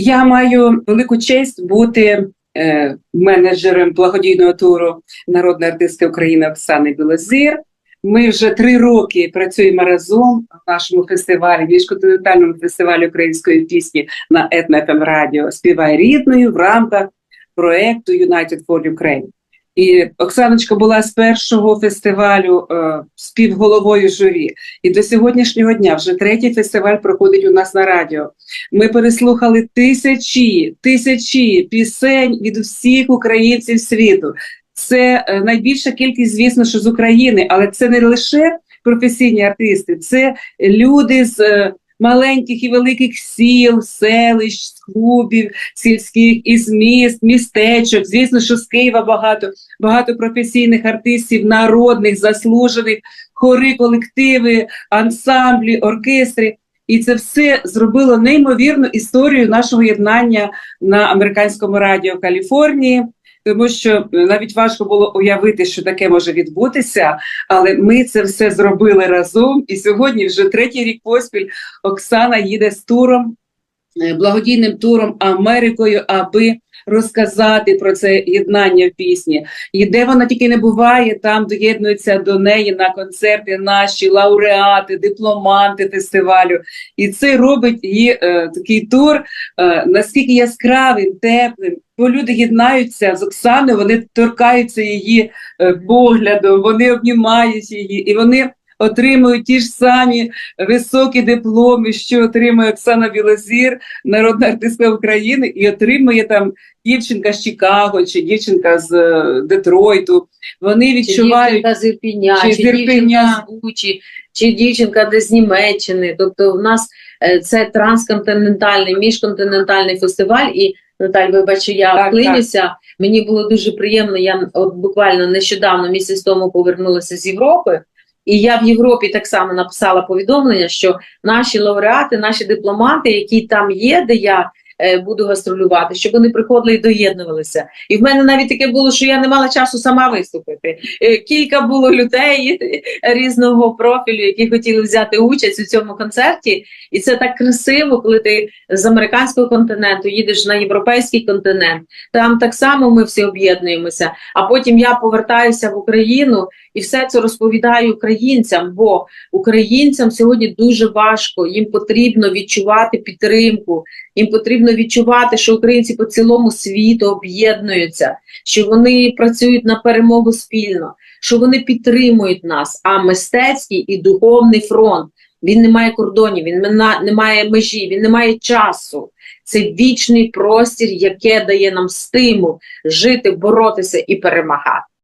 Я маю велику честь бути е, менеджером благодійного туру народної артистки України Оксани Білозір. Ми вже три роки працюємо разом в нашому фестивалі, міжконтинентальному фестивалі української пісні на Етно Радіо Співай рідною в рамках проекту United for Ukraine. І Оксаночка була з першого фестивалю е, співголовою журі. І до сьогоднішнього дня вже третій фестиваль проходить у нас на радіо. Ми переслухали тисячі, тисячі пісень від всіх українців світу. Це е, найбільша кількість, звісно, що з України, але це не лише професійні артисти, це люди з е, маленьких і великих сіл, селищ, клубів сільських, із міст, містечок. Звісно, що з Києва багато, багато професійних артистів, народних, заслужених, хори, колективи, ансамблі, оркестри. І це все зробило неймовірну історію нашого єднання на американському радіо Каліфорнії. Тому що навіть важко було уявити, що таке може відбутися, але ми це все зробили разом. І сьогодні, вже третій рік поспіль, Оксана їде з туром, е, благодійним туром Америкою, аби розказати про це єднання в пісні. І де вона тільки не буває, там доєднуються до неї на концерти наші лауреати, дипломанти фестивалю. І це робить її е, такий тур е, наскільки яскравим, теплим. Бо люди єднаються з Оксаною, вони торкаються її е, поглядом, вони обнімають її, і вони отримують ті ж самі високі дипломи, що отримує Оксана Білозір, народна артистка України, і отримує там дівчинка з Чикаго чи дівчинка з е, Детройту. Вони відчувають чи дівчинка з Ірпіня, чи чи, дівчинка з Бучі, чи дівчинка десь з Німеччини. Тобто в нас е, це трансконтинентальний, міжконтинентальний фестиваль. І Наталь, вибачу, я Так, вклинюся. Мені було дуже приємно. Я от буквально нещодавно місяць тому повернулася з Європи. І я в Європі так само написала повідомлення, що наші лауреати, наші дипломати, які там є, де я буду гастролювати, щоб вони приходили і доєднувалися. І в мене навіть таке було, що я не мала часу сама виступити. Е, кілька було людей різного профілю, які хотіли взяти участь у цьому концерті. І це так красиво, коли ти з американського континенту їдеш на європейський континент. Там так само ми всі об'єднуємося. А потім я повертаюся в Україну і все це розповідаю українцям, бо українцям сьогодні дуже важко, їм потрібно відчувати підтримку, їм потрібно відчувати, що українці по цілому світу об'єднуються, що вони працюють на перемогу спільно, що вони підтримують нас. А мистецький і духовний фронт він не має кордонів, він не має межі, він не має часу. Це вічний простір, яке дає нам стимул жити, боротися і перемагати.